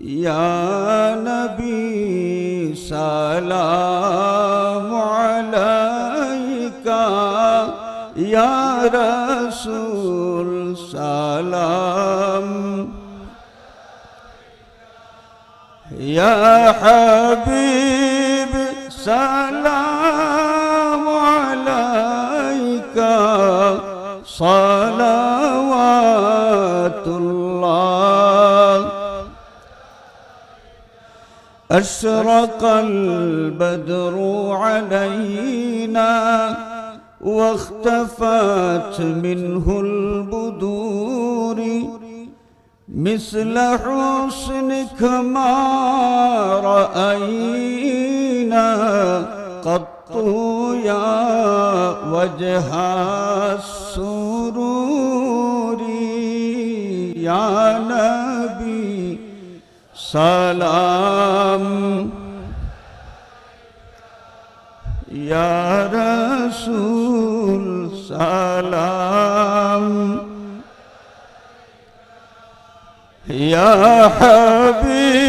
يا نبي سلام عليك. يا رسول سلام. يا حبيب سلام عليك. صلوات أشرق البدر علينا واختفت منه البدور مثل حسنك ما رأينا قط يا وجه السرور يا نبي সালাম। রসুল সালাম। ইয়া হাবিব।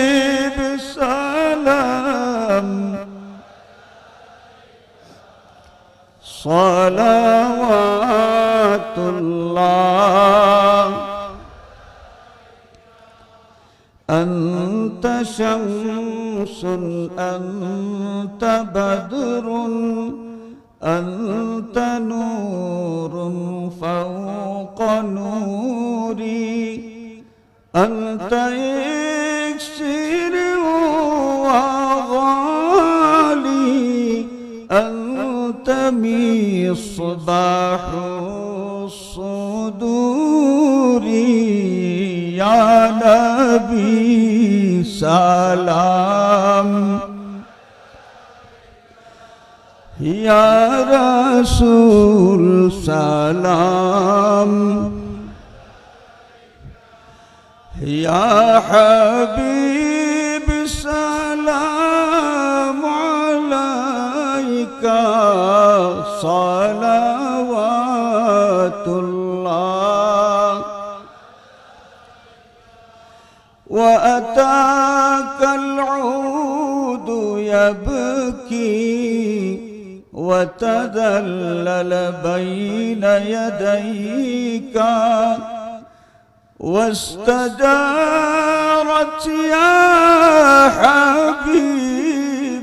أنت مصباح الصدور يا نبي سلام. يا رسول سلام. يا حبيب وأتاك العود يبكي وتذلل بين يديك واستدارت يا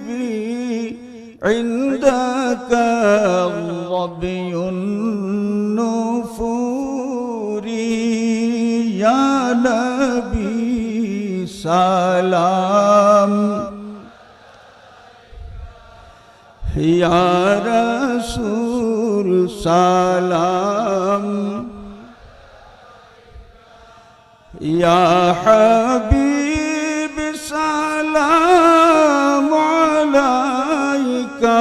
حبيبي عندك الظبي سلام۔ یا رسول سلام۔ یا حبیب سلام علیکہ۔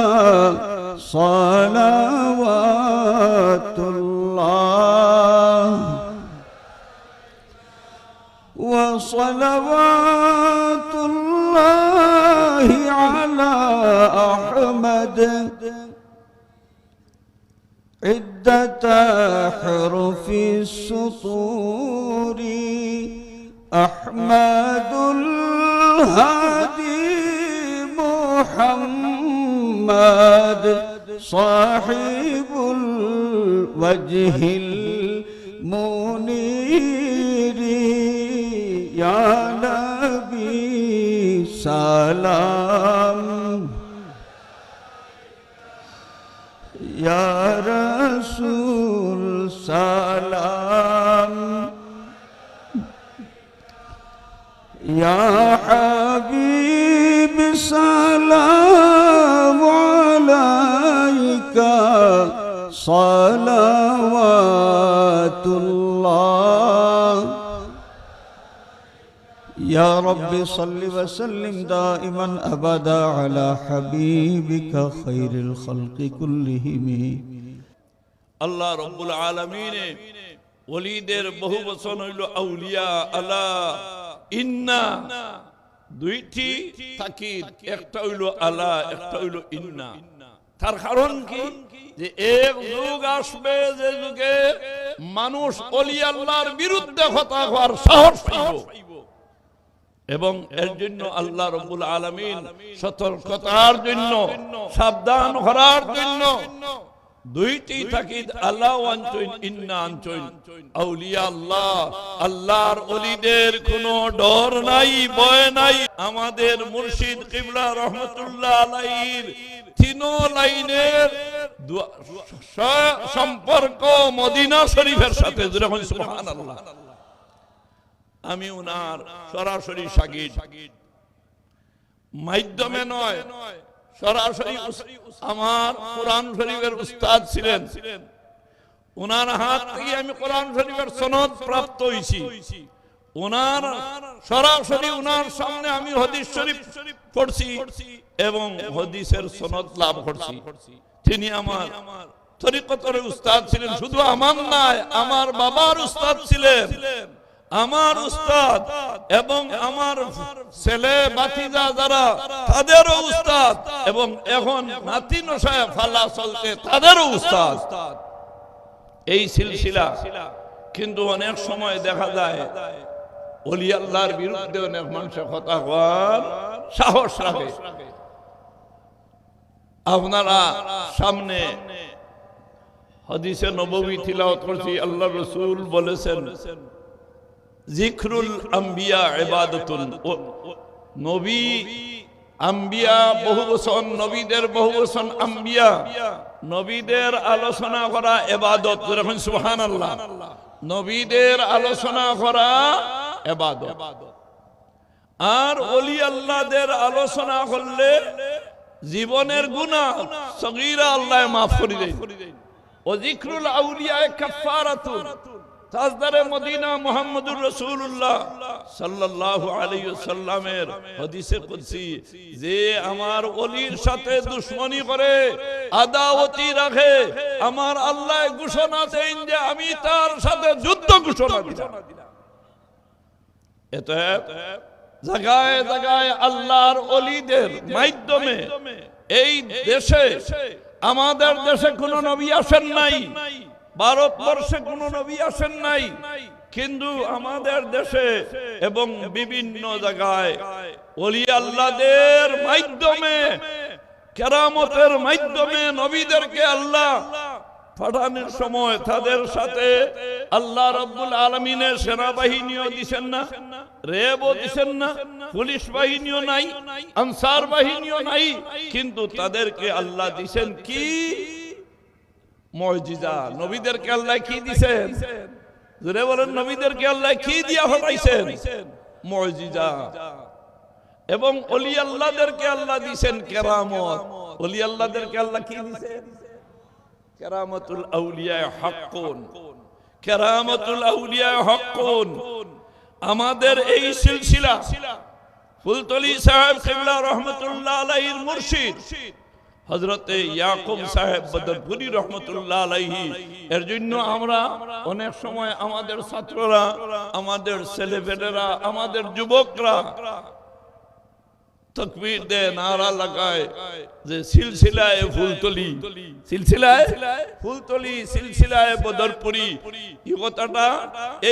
سلام عدة حروف السطور. أحمد الهادي محمد صاحب الوجه المنير. يا نبي سلام. يا رسول سلام يا حبيب سلام عليك صلوات الله يا رب صل وسلم دائما ابدا على حبيبك خير الخلق كلهم আল্লাহ রব্বুল আলমিনে ওলিদের বহু বচন হইল আউলিয়া আলা ইন্না দুইটি তাকিদ একটা হইল আলা একটা হইল ইন্না তার কারণ কি যে এক যুগ আসবে যে যুগে মানুষ অলি আল্লাহর বিরুদ্ধে কথা হওয়ার সাহস পাইব এবং এর জন্য আল্লাহ রবুল আলমিন সতর্কতার জন্য সাবধান করার জন্য দুইটি তাকিদ আল্লাহ আনচইন ইন্না আনচইন। আউলিয়া আল্লাহ আল্লাহর অলিদের কোনো ডর নাই ভয় নাই। আমাদের মুর্শিদ কিবলা রহমতুল্লাহ আলাইহির তিনো লাইনের সম্পর্ক মদিনা শরীফের সাথে সুবহানাল্লাহ। আমি উনার সরাসরি সাগিদ মাধ্যমে নয়, সরাসরি আমার কোরআন শরীফের উস্তাদ ছিলেন। ওনার হাত থেকে আমি কোরআন শরীফের সনদ প্রাপ্ত হয়েছি ওনার সরাসরি ওনার সামনে আমি হদিস শরীফ পড়ছি এবং হদিসের সনদ লাভ করছি। তিনি আমার তরিকতরে উস্তাদ ছিলেন, শুধু আমার নয়, আমার বাবার উস্তাদ ছিলেন। আমার উস্তাদ এবং আমার ছেলে বাতিজা যারা তাদেরও উস্তাদ এবং এখন নাতি নশায় ফাল্লা চলতে তাদেরও উস্তাদ। এই সিলসিলা কিন্তু অনেক সময় দেখা যায় অলি আল্লাহর বিরুদ্ধে অনেক মানুষের কথা হওয়ার সাহস রাখে। আপনারা সামনে হদিসে নববী তিলাওয়াত করছি আল্লাহ রসুল বলেছেন জিখরুল আম্বিয়া ও- নবী, আম্বিয়া বহু বছর নবীদের বহু বছর আম্বিয়া। নবীদের আলোচনা করা এবাদত সুহান আল্লাহ নবীদের আলোচনা করা এবাদত আর অলি আল্লাহদের আলোচনা করলে জীবনের গুনাহ সগীরা আল্লাহ মাফ করে দেয়। ও জিক্রুল আউলিয়া কাফারাতুন তাজদারে মদিনা মুহাম্মদুর রাসূলুল্লাহ সাল্লাল্লাহু আলাইহি সাল্লামের হাদিসে কুদসি, যে আমার ওলির সাথে দুশমনি করে, আদাওয়াতি রাখে, আমার আল্লাহ ঘোষণা দেন যে আমি তার সাথে যুদ্ধ ঘোষণা দিলাম। এত জায়গায় আল্লাহর অলিদের মাধ্যমে এই দেশে, আমাদের দেশে কোনো নবী আসেন নাই। ভারতবর্ষে কোনো নবী আসেন নাই। কিন্তু আমাদের দেশে এবং বিভিন্ন জায়গায় আল্লাহদের মাধ্যমে, কেরামতের মাধ্যমে নবীদেরকে আল্লাহ সময় তাদের সাথে আল্লাহ আলমিনের সেনাবাহিনীও দিছেন না, রেবও দিছেন না, পুলিশ বাহিনীও নাই, আনসার বাহিনীও নাই। কিন্তু তাদেরকে আল্লাহ দিছেন কি? মসজিদা নবীদেরকে আল্লাহ কি দিছেন? জোরে বলেন, নবীদেরকে আল্লাহ কি দিয়া হটাইছেন মসজিদা এবং অলি আল্লাহদেরকে আল্লাহ দিছেন কেরামত। অলি আল্লাহদেরকে আল্লাহ কি দিছেন? কেরামতুল আউলিয়া হকুন কেরামতুল আউলিয়া হকুন আমাদের এই সিলসিলা ফুলতলি সাহেব কিবলা রহমতুল্লাহ আলাইহির মুর্শিদ হজরতে ইয়াকুব সাহেব বদরপুরি রহমতুল্লাহ আলাইহি, এর জন্য আমরা অনেক সময় আমাদের ছাত্ররা, আমাদের ছেলেপেলেরা, আমাদের যুবকরা তকবীর দে নারা লাগায় যে সিলসিলায় ফুলতলি সিলসিলায় ফুলতলি, সিলসিলায় বদরপুরি। এই কথাটা,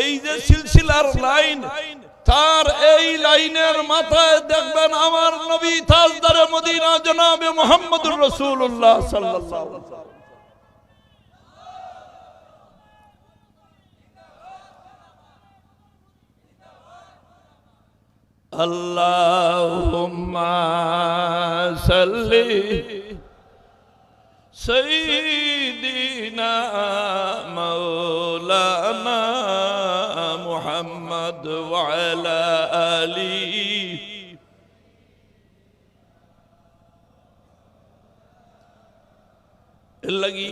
এই যে সিলসিলার লাইন তার এই লাইনের মাথায় দেখবেন আমার নবী তাজদারে মদিনা জনাবে মোহাম্মদুর রাসূলুল্লাহ সাল্লাল্লাহু আলাইহি ওয়াসাল্লাম। اللهم صل سيدنا مولانا محمد وعلى آله লাগি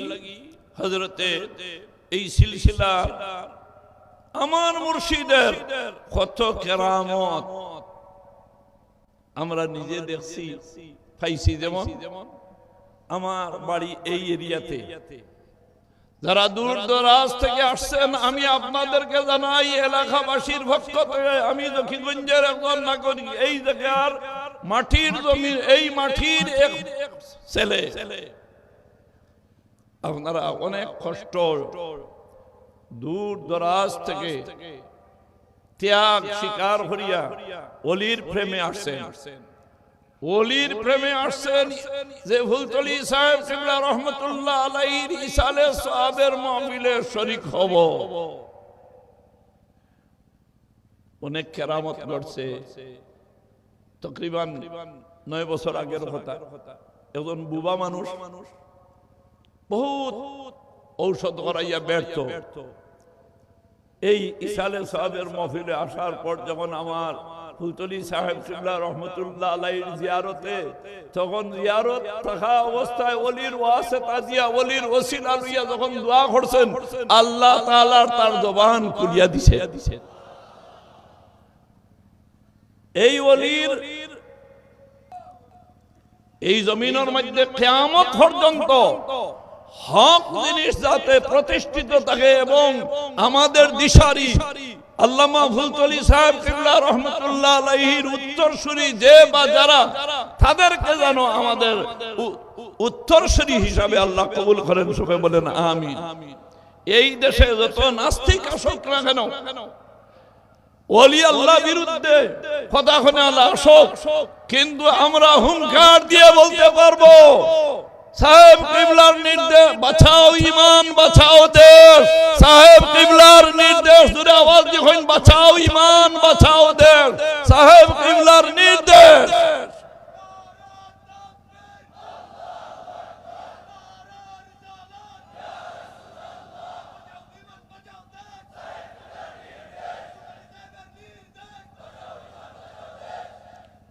হজরতে এই সিলসিলা আমার মুর্শিদের কত কেরামত আমরা নিজে দেখছি পাইছি যেমন আমার বাড়ি এই এরিয়াতে যারা দূর দরাজ থেকে আসছেন, আমি আপনাদেরকে জানাই, এলাকাবাসীর থেকে আমি দক্ষিণগঞ্জের একজন নাগরিক। এই জায়গার মাটির জমি, এই মাটির এক ছেলে। আপনারা অনেক কষ্ট দূর দরাজ থেকে ত্যাগ শিকার করিয়া অলির প্রেমে আসছেন। অলির প্রেমে আসছেন যে ফুলতলি সাহেব কিবলা রহমতুল্লাহ আলাইহির ইসালে সাহাবের মাহফিলে শরীক হব। অনেক কেরামত ঘটছে। তকরিবান নয় বছর আগের কথা। একজন বুবা মানুষ বহুত ঔষধ করাইয়া ব্যর্থ। এই ইসালে সাহেবের মহফিলে আসার পর যখন আমার ফুলতলি সাহেব শিবলা রহমতুল্লাহ আলাইহির জিয়ারতে, তখন জিয়ারত থাকা অবস্থায় ওলির ওয়াসে তাজিয়া ওলির ওসিলা লইয়া যখন দোয়া করছেন, আল্লাহ তাআলা তার জবান খুলিয়া দিছে। এই ওলির এই জমিনের মধ্যে কেয়ামত পর্যন্ত হক জিনিস যাতে প্রতিষ্ঠিত থাকে এবং আমাদের দিশারি আল্লামা উত্তরসূরি আমাদের উত্তরসূরি হিসাবে আল্লাহ কবুল বলেন, আমিন। এই দেশে যত না কেন বিরুদ্ধে কথা কিন্তু আমরা হুঙ্কার দিয়ে বলতে পারব সাহেব কিবলার নির্দেশ বাঁচাও ইমান বাঁচাও দেশ সাহেব কিবলার নির্দেশ দূরে আওয়াজ যখন বাঁচাও ইমান বাঁচাও দেশ সাহেব কিবলার নির্দেশ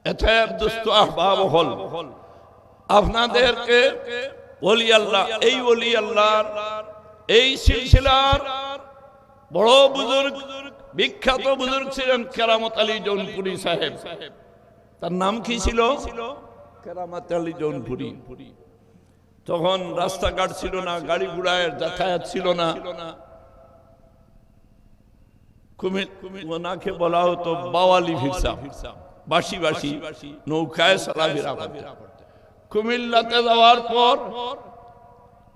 এথেব দুস্থ আহবাব হল আপনাদেরকে ওলি আল্লাহ, এই ওলি আল্লাহর এই সিলসিলার বড় বুজুর্গ, বিখ্যাত বুজুর্গ ছিলেন কেরামত আলী জৌনপুরি সাহেব। তার নাম কি ছিল? কেরামত আলী জৌনপুরি। তখন রাস্তাঘাট ছিল না, গাড়ি ঘোড়ায় যাতায়াত ছিল না। ওনাকে বলা হতো বাওয়ালি ফিরসা বাসি বাসি, নৌকায় চলাফেরা করতেন। কুমিল্লাতে যাওয়ার পর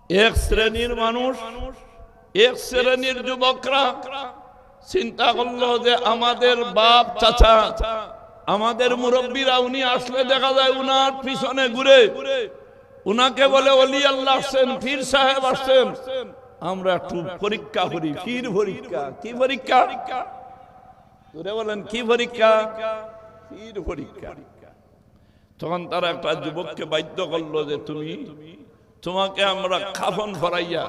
এক শ্রেণির মানুষ, এক শ্রেণির যুবকরা চিন্তা করল যে আমাদের বাপ চাচা, আমাদের মুরব্বীরা উনি আসলে দেখা যায় উনার পিছনে ঘুরে, উনাকে বলে, অলি আল্লাহ আসছেন ফির সাহেব আসছেন। আমরা একটু পরীক্ষা করি ফির পরীক্ষা, কি পরীক্ষা? বলেন, কি পরীক্ষা? ফির পরীক্ষা। তখন তারা একটা যুবককে বাধ্য করল যে তুমি, তোমাকে আমরা খাফন ফরাইয়া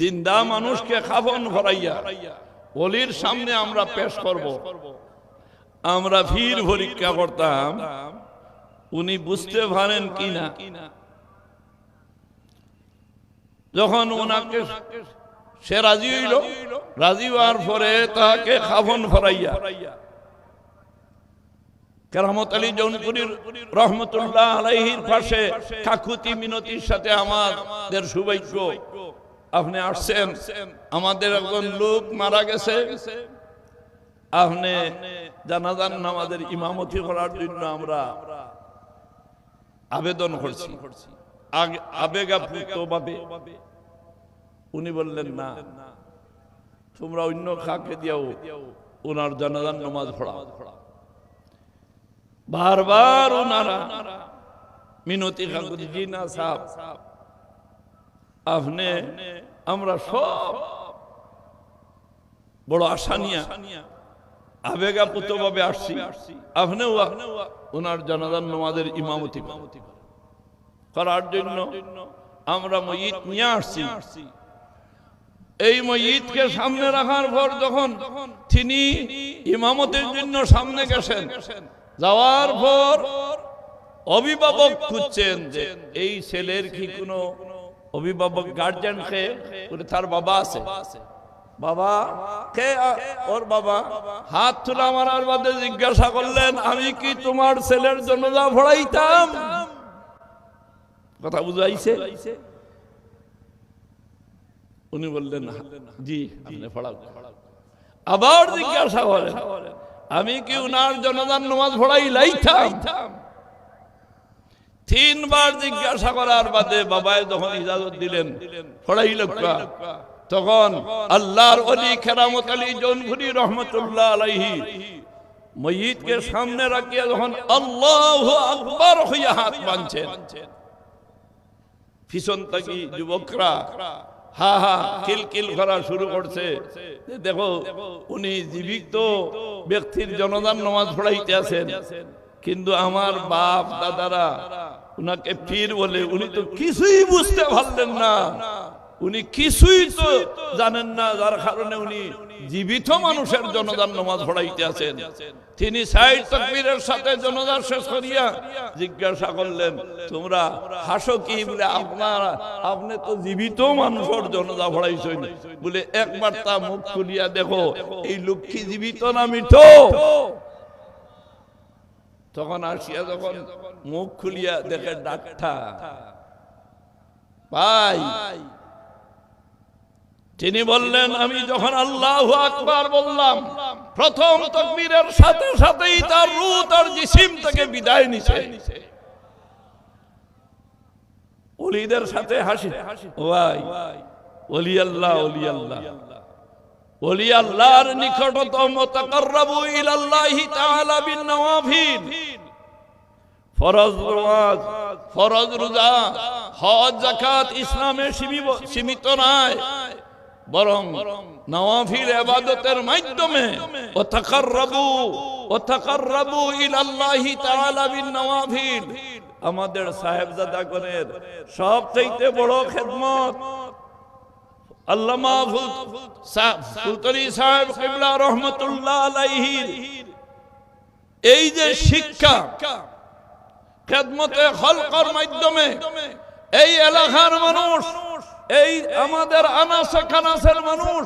জিন্দা মানুষকে খাফন ফরাইয়া, অলির সামনে আমরা পেশ করব। আমরা ফির পরীক্ষা করতাম, উনি বুঝতে পারেন কিনা। যখন ওনাকে সে রাজি হইল, রাজি হওয়ার পরে তাকে খাফন ফরাইয়া কেরামত আলী জৌনপুরীর রহমতুল্লাহ আলাইহির পাশে কাকুতি মিনতির সাথে আমাদের সৌভাগ্য। আপনি আসছেন, আমাদের একজন লোক মারা গেছে। আপনি জানাজান আমাদের ইমামতি করার জন্য আমরা আবেদন করছি। আবেগাপ্লুত ভাবে। উনি বললেন, না, তোমরা অন্য খাকে দিয়াও, ওনার জানাজান নামাজ পড়াও। বারবার ওনারা মিনতি জি না সাহেব আপনি, আমরা সব বড় আশা নিয়া আবেগাপুত ভাবে আসছি। আপনিও ওনার জানাজান নমাদের ইমামতি করার জন্য আমরা ময়িত নিয়ে আসছি। এই ময়িতকে সামনে রাখার পর যখন তিনি ইমামতের জন্য সামনে গেছেন যাওয়ার পর অভিভাবক খুঁজছেন যে এই ছেলের কি কোনো অভিভাবক গার্জেনকে তার বাবা আছে। বাবা কে ওর বাবা? হাত তুলা মারার বাদে জিজ্ঞাসা করলেন আমি কি তোমার ছেলের জন্য যা ভরাইতাম কথা বুঝাইছে? উনি বললেন "হ্যাঁ, জি আপনি পড়াও। আবার জিজ্ঞাসা করেন। আমি কি উনার জনদান নমাজ পড়াই লাইতাম? তিনবার জিজ্ঞাসা করার বাদে বাবায় যখন ইজাজত দিলেন, পড়াই লোকা তখন আল্লাহর অলি খেরামত আলী জৌনপুরি রহমতুল্লাহ আলাইহি ময়িদকে সামনে রাখিয়া যখন আল্লাহ আকবার হইয়া হাত বাঁধছেন। পিছন থাকি যুবকরা হা হা কিল করা শুরু করছে। দেখো, উনি জীবিত ব্যক্তির জনদান নামাজ পড়াইতে আছেন। কিন্তু আমার বাপ, দাদারা উনাকে পীর বলে উনি তো কিছুই বুঝতে পারলেন না। উনি কিছুই তো জানেন না, যার কারণে উনি জীবিত মানুষের জনদান নামাজ পড়াইতে আছেন। তিনি সাইড তকবীরের সাথে জনদান শেষ করিয়া জিজ্ঞাসা করলেন, তোমরা হাসো কি? বলে, আপনার, আপনি তো জীবিত মানুষের জনদা পড়াইছেন বলে একবার তা মুখ খুলিয়া দেখো, এই লোক কি জীবিত না মিঠো তখন আসিয়া যখন মুখ খুলিয়া দেখে, ডাক্তার ভাই তিনি বললেন, আমি যখন আল্লাহ আকবার বললাম, প্রথম তকবীরের সাথে সাথেই তার রু তার জিসিম থেকে বিদায় নিছে। ওলিদের সাথে হাসি। ওয়াই, ওলি আল্লাহ ওলি আল্লাহ। ওলি আল্লাহর নিকটতম তাকাররাবু ইলাল্লাহি তাআলা বিন নওয়াফিল ফরজ নামাজ, ফরজ রোজা, হজ, যাকাত ইসলামে সীমিত নয়। বরং নওয়াফিল ইবাদতের মাধ্যমে ও তাকাররাবু ও তাকাররাবু ইলাল্লাহি তাআলা বিন নওয়াফিল। আমাদের সাহেবজাদাগণের সবচাইতে বড় খেদমত আল্লামা ফুল- সা- ফুলতলি সাহেব কিবলা রহমতুল্লাহ আলাইহির। এই যে শিক্ষা, খেদমতে খলকর মাধ্যমে এই এলাকার মানুষ এই আমাদের আনাসে খানাসের মানুষ।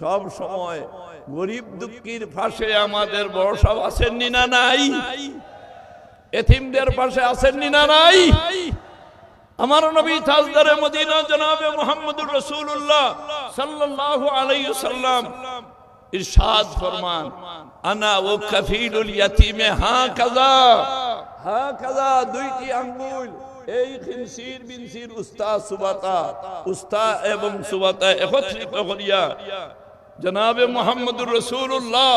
সব সময় গরিব দুঃখীর পাশে আমাদের সব আসেননি না নাই? এথিমদের পাশে আসেননি না নাই? আমার নবী তাজদারে মদিনা জনাবে মুহাম্মদুর রাসূলুল্লাহ সাল্লাল্লাহু আলাইহি সাল্লাম ইরশাদ ফরমান, আনা ও কাফিলুল ইয়াতীমে হা কাজা হা কাজা দুইটি আঙ্গুল। এই খিনসির বিনসির উস্তা সুবাতা উস্তা এবং সুবাতা একত্রিত করিয়া জনাবে মোহাম্মদুর রসুল্লাহ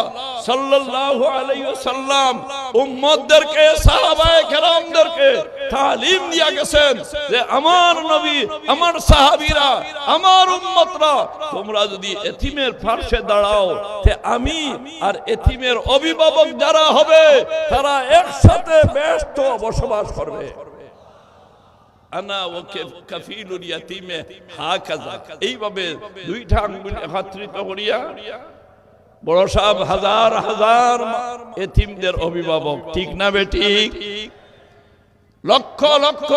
সাল্লাল্লাহু আলাইহি ওয়াসাল্লাম উম্মতদেরকে, সাহাবায়ে কেরামদেরকে তালিম দিয়া গেছেন যে আমার নবী, আমার সাহাবীরা, আমার উম্মতরা, তোমরা যদি এতিমের পাশে দাঁড়াও, তে আমি আর এতিমের অভিভাবক যারা হবে, তারা একসাথে ব্যস্ত বসবাস করবে। আনা ও কাফিলুল ইয়াতিমে হাকাজা। এইভাবে দুইটা আঙ্গুল একত্রিত করিয়া বড় সাহেব হাজার হাজার এতিমদের অভিভাবক। ঠিক না বেঠিক লক্ষ লক্ষ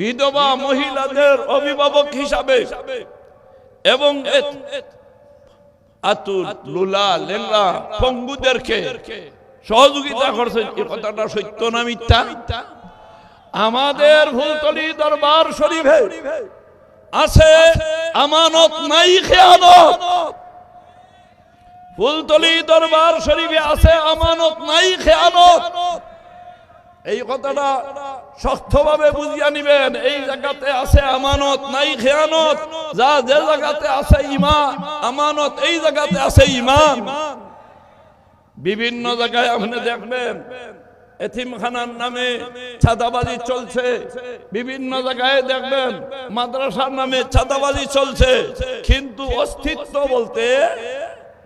বিধবা মহিলাদের অভিভাবক হিসাবে এবং আতুর লুলা লেঙ্গা পঙ্গুদেরকে সহযোগিতা করছেন। এ কথাটা সত্য না মিথ্যা? আমাদের ফুলতলি দরবার শরীফে আছে আমানত নাই খেয়ানত ফুলতলি দরবার শরীফে আছে আমানত নাই খেয়ানত এই কথাটা শক্তভাবে বুঝিয়া নিবেন। এই জায়গাতে আছে আমানত নাই খেয়ানত যা যে জায়গাতে আছে ইমা আমানত এই জায়গাতে আছে ইমান। বিভিন্ন জায়গায় আপনি দেখবেন এতিমখানার নামে ছাদাবাজি চলছে। বিভিন্ন জায়গায় দেখবেন, মাদ্রাসার নামে ছাদাবাজি চলছে। কিন্তু অস্তিত্ব বলতে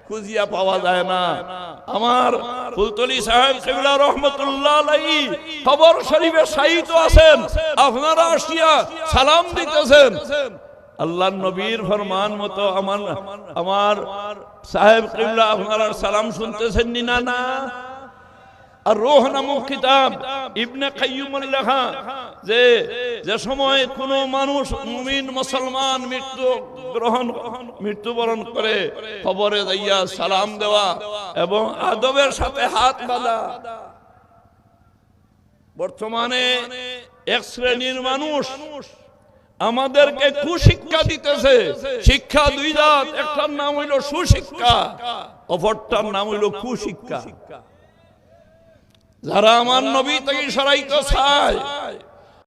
খুঁজিয়া পাওয়া যায় না। আমার ফুলতলি সাহেব কেবলা রহমতুল্লাহ খবর শরীফে সাহিত্য আছেন। আপনারা আসিয়া সালাম দিতেছেন। আল্লাহ নবীর ফরমান মতো আমার আমার সাহেব কিবলা আপনারা সালাম শুনতেছেন না না? আর রোহ নামক কিতাব ইবনে লেখা যে যে সময় কোন মানুষ মুমিন, মুসলমান মৃত্যু গ্রহণ, মৃত্যুবরণ করে খবরে যাইয়া সালাম দেওয়া এবং আদবের সাথে হাত বাঁধা। বর্তমানে এক শ্রেণির মানুষ আমাদেরকে কুশিক্ষা দিতেছে। শিক্ষা দুই জাত, একটার নাম হইল সুশিক্ষা, অপরটার নাম হইল কুশিক্ষা। যারা আমার নবী তাই সরাইতে চায়